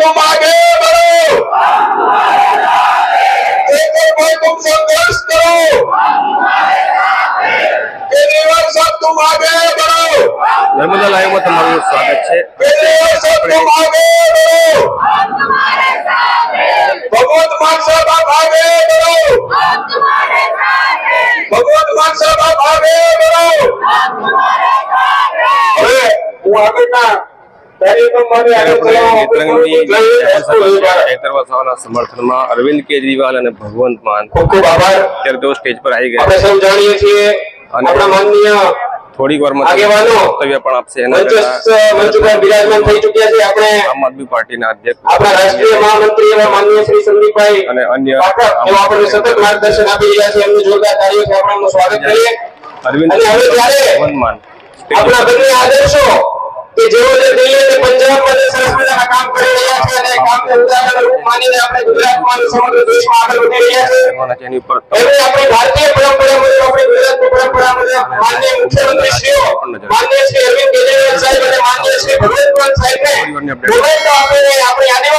तुम आगे बढ़ो एक भाई तुम संघर्ष करो केजरीवाल साहब तुम आगे बढ़ो નર્મદા લાઈવમાં તમારું સ્વાગત છે केजरीवाल साहब तुम आगे बढ़ो भगवंत मान साहब आप आगे बढ़ो ભગવંત માન સાહેબ આપ આગે बढ़ो હવે હું આગળના સમર્થનમાં અરવિંદ કેજરીવાલ અને ભગવંત માન ખૂબ ખૂબ આભાર અત્યારે સ્ટેજ પર આવી ગયા આપણે સૌ જાણીએ છીએ અને- આપણા માનનીય થોડીક વારમાં આગેવાનો વક્તવ્ય પણ આપશે એના મંચ પહેલા બિરાજમાન થઈ ચૂક્યા છે આપણે આમ આદમી પાર્ટીના અધ્યક્ષ આપણા રાષ્ટ્રીય મહામંત્રી એવા માનનીય શ્રી સંદીપભાઈ અને અન્ય એવા આપણને સતત માર્ગદર્શન આપી રહ્યા છે એમનું જોરદાર કાર્ય છે આપણે એમનું સ્વાગત કરીએ અરવિંદ અને હવે જ્યારે આપણા બંને આદર્શો કે જેઓ જે દિલ્હી અને પંજાબમાં જે સરસ મજાના કામ કરી રહ્યા છે અને કામને ઉદાહરણ રૂપ માનીને આપણે ગુજરાતમાં સમગ્ર દેશમાં આગળ વધી રહ્યા છે એની ઉપર. આપણી ભારતીય પરંપરા મુજબ આપણી ગુજરાતની પરંપરા મુજબ માનનીય મુખ્યમંત્રી શ્રીઓ માનનીય શ્રી અરવિંદ કેજરીવાલ સાહેબ અને માનનીય શ્રી ભગવંત માન સાહેબને આપણે આપણી આદિવાસી